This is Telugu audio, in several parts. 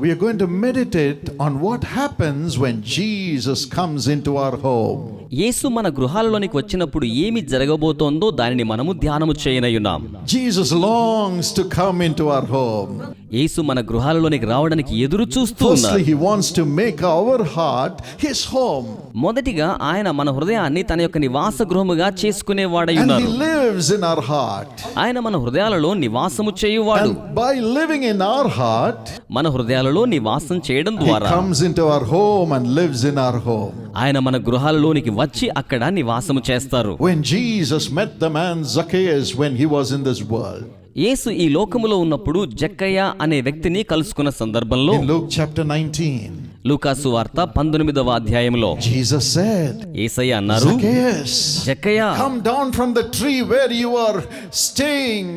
we are going to meditate on what happens when Jesus comes into our home. యేసు మన గృహాలలోనికి వచ్చినప్పుడు ఏమి జరగబోతోందో దానిని మనము ధ్యానము చేయనయున్నాం Jesus longs to come into our home. యేసు మన గృహాలలోనికి రావడానికి ఎదురు చూస్తూ he wants to make our heart his home. మొదటిగా ఆయన మన హృదయాన్ని తన యొక్క నివాస గృహముగా చేసుకునేవాడై ఉన్నారు lives in our heart. ఆయన మన హృదయాలలో నివాసము చేయువాడు by living in our heart, మన హృదయాలలో నివాసం చేయడం ద్వారా comes into our home and lives in our home. ఆయన మన గృహాలలోనికి వచ్చి అక్కడ నివాసము చేస్తారు When Jesus met the man Zacchaeus when he was in this world, యేసు ఈ లోకములో ఉన్నప్పుడు జక్కయ్య అనే వ్యక్తిని కలుసుకున్న సందర్భంలో in Luke chapter 19, లూకాసు వార్త పంతొమ్మిదవ అధ్యాయంలో Jesus said, ఏసయ్య అన్నారు Zacchaeus, Jakkayya come down from the tree where you are staying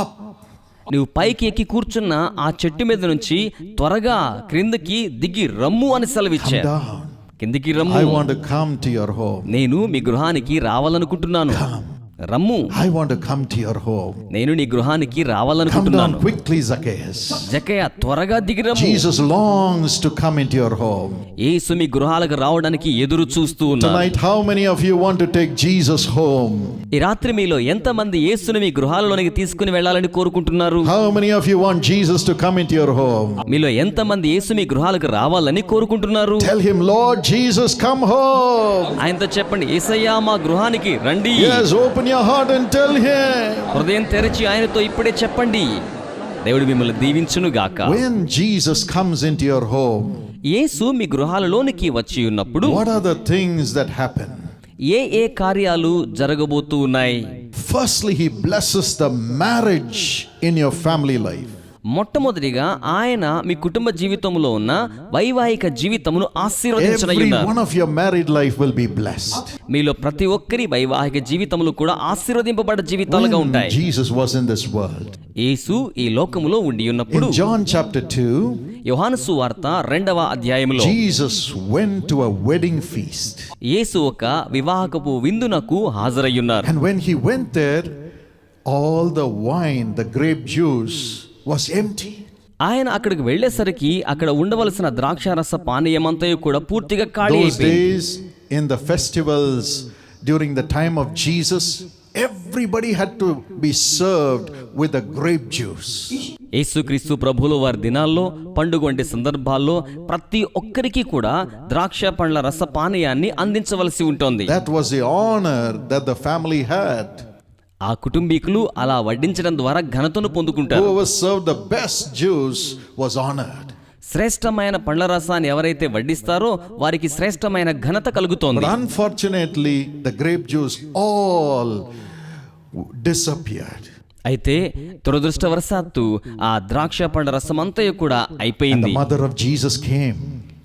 up. నువ్వు పైకి ఎక్కి కూర్చున్న ఆ చెట్టు మీద నుంచి త్వరగా క్రిందకి దిగి రమ్ము అని సెలవిచ్చా Down. కిందికి రమ్ము. Want to come to your home. నేను మీ గృహానికి రావాలనుకుంటున్నాను. రమ్ము. I want to come to your home నేను నీ గృహానికి రావాలనుకుంటున్నాను. క్విక్లీ జకేయస్ జకేయ త్వరగా దిగి రమ్ము. Jesus longs to come in to your home యేసు మీ గృహాలకు రావడానికి ఎదురు చూస్తూ ఉన్నాడు. Tonight how many of you want to take Jesus home ఈ రాత్రి మీలో ఎంత మంది యేసును మీ గృహాలలోకి తీసుకుని వెళ్ళాలని కోరుకుంటున్నారు? How many of you want Jesus to come in to your home మీలో ఎంత మంది యేసు మీ గృహాలకు రావాలని కోరుకుంటున్నారు? Tell him Lord Jesus come home ఆయనతో చెప్పండి యేసయ్యా మా గృహానికి రండి. యెస్ ఓపెన్ హృదయం తెరచి ఆయనతో ఇప్పుడే చెప్పండి. దేవుడు మిమ్మల్ని దీవించును గాక. When Jesus comes in your home యేసు మీ గృహాలలోనికి వచ్చి ఉన్నప్పుడు what are the things that happen ఏ ఏ కార్యాలు జరగబోతున్నాయి firstly he blesses the marriage in your family life మొట్టమొదటిగా ఆయన మీ కుటుంబ జీవితంలో ఉన్న వైవాహిక జీవితమును మీలో ప్రతి ఒక్కరి వైవాహిక జీవితములు కూడా ఆశీర్వదింపబడ జీవితాలుగా ఉంటాయి. యేసు ఈ లోకములో ఉండి ఉన్నప్పుడు జాన్ చాప్టర్ 2 యోహానుసు వార్త రెండవ అధ్యాయములో Jesus went to wedding feast యేసు ఒక వివాహకపు విందునకు హాజరయ్యున్నారు. When he went all the wine the grape juice was empty ఆయన అక్కడికి వెళ్ళేసరికి అక్కడ ఉండవలసిన ద్రాక్ష ద్రాక్షారస పానీయమంతా కూడా పూర్తిగా ఖాళీ in the festivals during the time of Jesus everybody had to be served with the grape juice యేసుక్రీస్తు ప్రభుల వారి దినాల్లో పండుగ వంటి సందర్భాల్లో ప్రతి ఒక్కరికి కూడా ద్రాక్ష పండ్ల రస పానీయాన్ని అందించవలసి ఉంటుంది. That was the honour the family had ఆ కుటుంబీకులు అలా వడ్డించడం ద్వారా ఘనతను పొందుకుంటారు. శ్రేష్టమైన పండ్ల రసాన్ని ఎవరైతే వడ్డిస్తారో వారికి శ్రేష్టమైన ఘనత కలుగుతోంది. Unfortunately the grape juice all disappeared అయితే దురదృష్టవశాత్తు ఆ ద్రాక్ష పండ్ల రసం అంతా కూడా అయిపోయింది. మదర్ ఆఫ్ జీసస్ కేమ్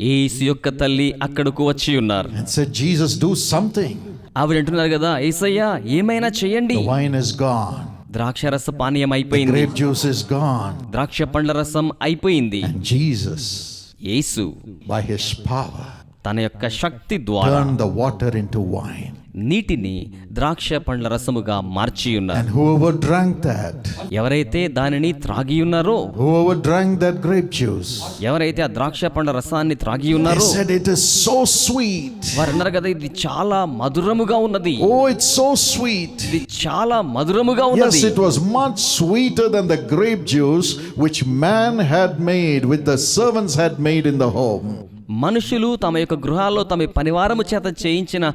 ఏసు యొక్క తల్లి అక్కడకు వచ్చి ఉన్నారు. జీసస్ డూ సంథింగ్ ఆవిడ అంటున్నారు కదా ఏసయ్య ఏమైనా చేయండి. ద్రాక్ష రస పానీయం అయిపోయింది. ద్రాక్ష పండ్ల రసం అయిపోయింది. తన యొక్క శక్తి ద్వారా వాటర్ ఇన్ వైన్ నీటిని ద్రాక్ష పండ్ల రసముగా మార్చి ఉన్నారు ఎవరైతే దానిని త్రాగి ఉన్నారో ఎవరైతే ఆ ద్రాక్ష పండ్ల రసాన్ని త్రాగి ఉన్నారో సో స్వీట్ వారు కదా ఇది చాలా మధురముగా ఉన్నది. ఓ ఇట్ సో స్వీట్ చాలా మధురముగా ఉన్నది. It was much sweeter grape juice which man had with the servants had made మనుషులు తమ యొక్క గృహాల్లో తమ పనివారము చేత చేయించిన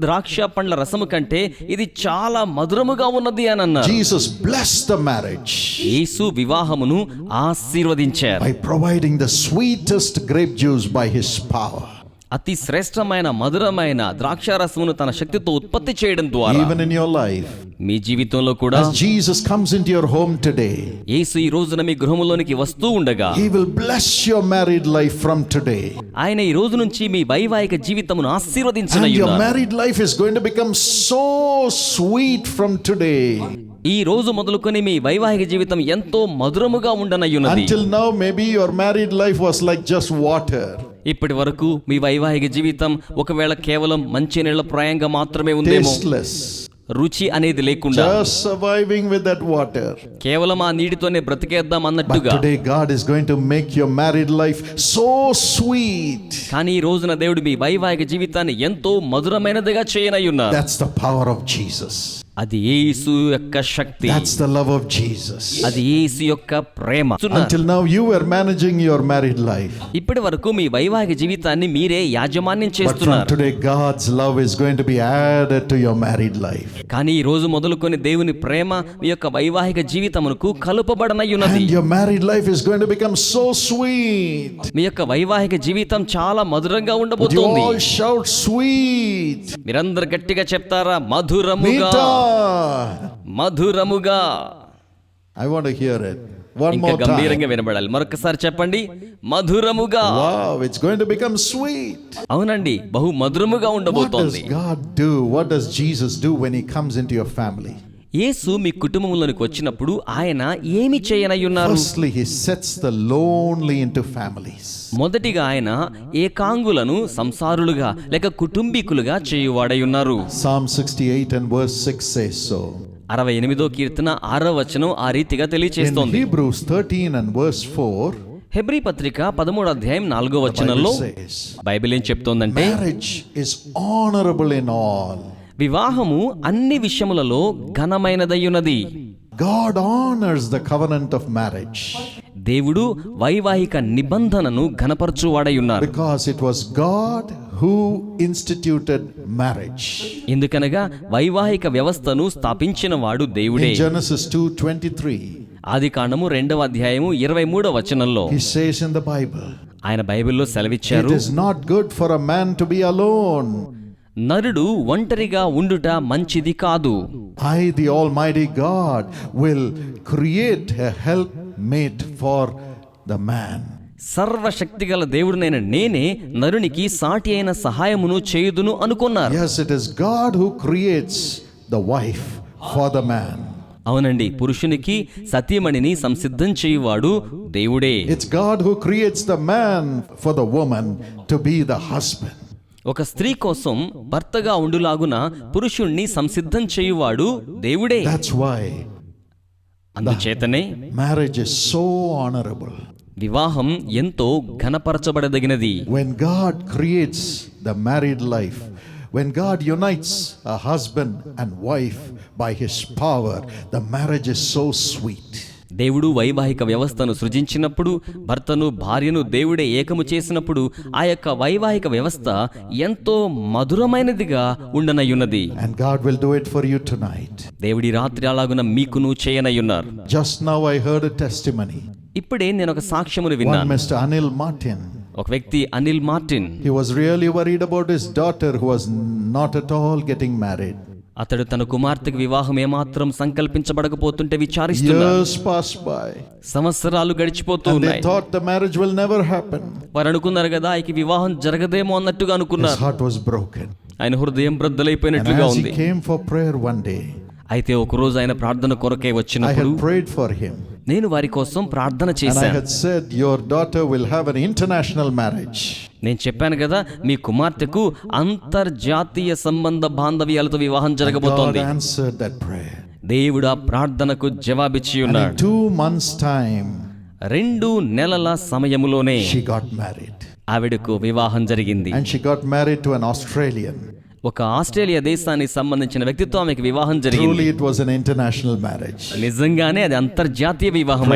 ద్రాక్ష పండ్ల రసము కంటే ఇది చాలా మధురముగా ఉన్నది అని అన్నారు Jesus blessed the marriage యేసు వివాహమును ఆశీర్వదించారు by providing the sweetest grape juice by his power. అతి శ్రేష్టమైన మధురమైన ద్రాక్ష రసమును తన శక్తితో ఉత్పత్తి చేయడం ద్వారా యువర్ లైఫ్ మీ జీవితంలో కూడా Jesus comes in your home today యేసు రోజున మీ గృహములోనికి వస్తూ ఉండగా he will bless your married life from today ఆయన ఈ రోజు నుంచి మీ వైవాహిక జీవితమును ఆశీర్వదించునయు your married life is going to become sweet from today ఈ రోజు మొదలుకొని మీ వైవాహిక జీవితం ఎంతో మధురముగా ఉండనయ్యున్నది. Until now maybe your married life was like just water ఇప్పటి వరకు మీ వైవాహిక జీవితం ఒకవేళ కేవలం మంచి నీళ్ళ ప్రాయంగా మాత్రమే ఉందేమో. రుచి అనేది లేకుండా surviving with that water. కేవలం ఆ నీటితోనే బ్రతికేద్దాం అన్నట్టుగా today, God is going to make your married life so sweet. కానీ ఈ రోజున దేవుడు మీ వైవాహిక జీవితాన్ని ఎంతో మధురమైనదిగా చేయనై ఉన్నారు That's the power of Jesus. అది యేసు యొక్క శక్తి That's the love of Jesus. అది యేసు యొక్క ప్రేమ Until now, you were managing your married life. ఇప్పటి వరకు మీ వైవాహిక జీవితాన్ని మీరే యాజమాన్యం చేస్తున్నారు today, God's love is going to be added to your married life. కానీ ఈ రోజు మొదలుకొని దేవుని ప్రేమ మీ యొక్క వైవాహిక జీవితమునకు కలుపబడనై ఉన్నది your married life is going to become so sweet. మీ యొక్క వైవాహిక జీవితం చాలా మధురంగా ఉండబోతోంది all shout sweet? మీరందరు గట్టిగా చెప్తారా మధురముగా! మధురముగా I want to hear it. One ఇంకా more time. గంభీరంగా వినబడాలి మరొకసారి చెప్పండి మధురముగా Wow, it's going to become sweet. అవునండి బహు మధురముగా ఉండబోతోంది God do? What does Jesus do when He comes into your family? యేసు మీ కుటుంబంలోనికి వచ్చినప్పుడు ఆయన ఏమి చేయనై ఉన్నారు Firstly, He sets the lonely into families. మొదటిగా ఆయన ఏకాంగులను సంసారులుగా లేక కుటుంబీకులుగా చేయువాడై ఉన్నారు Psalm 68 and verse 6 says so. అరవై ఎనిమిదో కీర్తన ఆరో వచనం ఆ రీతిగా తెలియచేస్తోంది Hebrews 13 and verse 4, హెబ్రీ పత్రిక పదమూడు అధ్యాయం నాలుగో వచనంలో బైబిల్ ఏం చెప్తోందంటే Marriage is honorable in all. వివాహము అన్ని విషయములలో ఘనమైనదయ్యున్నది God honours the covenant of marriage దేవుడు వైవాహిక నిబంధనను ఘనపరచువాడయున్నారు. Because it was God who instituted marriage ఎందుకనగా వైవాహిక వ్యవస్థను స్థాపించినవాడు దేవుడే. జెనసిస్ టూ ట్వంటీ త్రీ ఆది కాండము రెండవ అధ్యాయము ఇరవై మూడవ వచనంలో ఆయన బైబిల్లో సెలవిచ్చారు it is not good for a man to be alone నరుడు ఒంటరిగా ఉండుట మంచిది కాదు. I the almighty God will create help mate for the man సర్వశక్తిగల దేవుడినైన నేనే నరునికి సాటి అయిన సహాయమును చేయుదును అనుకున్నారు. Yes it is god who creates the wife for the man. అవునండి పురుషునికి సత్యమణిని సంసిద్ధం చేయువాడు దేవుడే. It's God who creates the man for the woman to be the husband ఒక స్త్రీ కోసం భర్తగా ఉండులాగున పురుషుణ్ణి సంసిద్ధం చేయువాడు దేవుడే. అందుచేతనే మ్యారేజ్ సో ఆనరబుల్ వివాహం ఎంతో ఘనపరచబడదగినది. When God creates the married life when God unites husband and wife by his power the marriage is so sweet దేవుడు వైవాహిక వ్యవస్థను సృజించినప్పుడు భర్తను భార్యను దేవుడే ఏకము చేసినప్పుడు ఆ యొక్క వైవాహిక వ్యవస్థ ఎంతో మధురమైనదిగా ఉండనయ్యున్నది దేవుడి రాత్రి అలాగున మీకును చేయనయ్యున్నారు just now I heard testimony ఇప్పుడే నేను ఒక సాక్ష్యమును విన్నాను. అనిల్ మార్టిన్ ఒక వ్యక్తి Anil Martin. He was really worried about his daughter who was not at all getting married అతడు తన కుమార్తెకు వివాహం ఏమాత్రం సంకల్పించబడకపోతుంటే విచారిస్తున్నాడు. సంవత్సరాలు గడిచిపోతూ And they ఉన్నాయి thought the marriage will never happen. వారు అనుకున్నారు కదా ఈ వివాహం జరగదేమో అన్నట్టుగా అనుకున్నారు. ఆయన హృదయం బ్రద్దలైపోయినట్లుగా ఉంది అయితే ఒక రోజు ఆయన ప్రార్థన కొరకై వచ్చినప్పుడు prayed for him. నేను వారి కోసం ప్రార్థన చేశాను. Sir your daughter will have an international marriage నేను చెప్పాను కదా మీ కుమార్తెకు అంతర్జాతీయ సంబంధ బాంధవ్యాలతో వివాహం జరగబోతోంది. దేవుడు ఆ ప్రార్థనకు జవాబిచ్చి ఉన్నాడు టూ మంత్స్ టైం రెండు నెలల సమయంలోనే షీ గాట్ మ్యారీడ్ ఆవిడకు వివాహం జరిగింది. అండ్ టు ఆన్ ఆస్ట్రేలియన్ ఒక ఆస్ట్రేలియా దేశానికి సంబంధించిన వ్యక్తితో ఆమెకు వివాహం జరిగింది. ఇట్ వాస్ ఇంటర్నేషనల్ మ్యారేజ్ నిజంగానే అది అంతర్జాతీయ వివాహం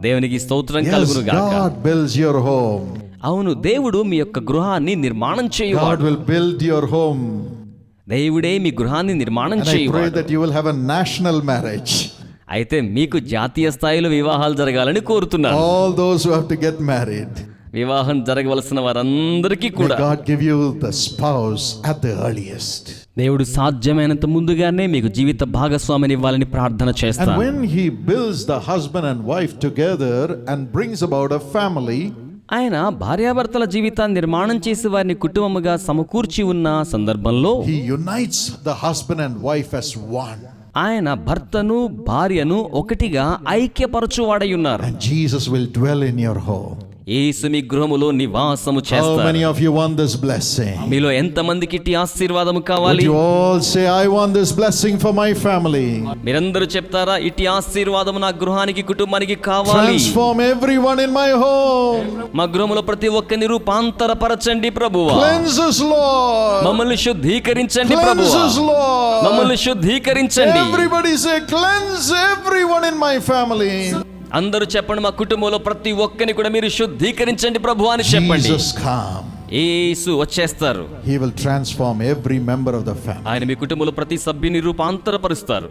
దేవునికి స్తోత్రం కలుగురు గాడ్ బిల్డ్స్ యువర్ హోమ్ అవును దేవుడు మీ యొక్క గృహాన్ని నిర్మాణం చేయు God will build your home దేవుడే మీ గృహాన్ని నిర్మాణం చేయు that you will national marriage అయితే మీకు జాతీయ స్థాయిలో వివాహాలు జరగాలని కోరుతున్నాను. All those who to get married వివాహం జరగవలసిన వారందరికీ కూడా గివ్ ద స్పౌస్ అదే ఎర్లియస్ట్ దేవుడు సాధ్యమైనంత ముందుగానే మీకు జీవిత భాగస్వామిని ఇవ్వాలని ప్రార్థన చేస్తాను. ఆయన భార్యాభర్తల జీవితాన్ని నిర్మాణం చేసి వారిని కుటుంబముగా సమకూర్చి ఉన్న సందర్భంలో ఆయన భర్తను భార్యను ఒకటిగా ఐక్యపరచువాడై ఉన్నారు. యేసు మీ గృహములో నివాసము How చేస్తారు many of you want this blessing? మీలో ఎంతమందికి ఇట్టి ఆశీర్వాదము Would కావాలి you all say, I want this blessing for my family? మీరందరూ చెప్తారా ఇట్టి ఆశీర్వాదము నా గృహానికి కుటుంబానికి కావాలి Transform everyone in my home. మా గృహములో ప్రతి ఒక్కరిని రూపాంతరపరచండి ప్రభువా Cleanse us, Lord. మమ్మల్ని శుద్ధీకరించండి ప్రభువా. మమ్మల్ని శుద్ధీకరించండి Everybody say, cleanse everyone in my family. అందరూ చెప్పండి మా కుటుంబంలో ప్రతి ఒక్కరిని కూడా మీరు శుద్ధీకరించండి ప్రభు అని చెప్పండి. యేసు వచ్చేస్తారు He will transform every member of the family. ఆయన మీ కుటుంబంలో ప్రతి సభ్యుని రూపాంతరపరుస్తారు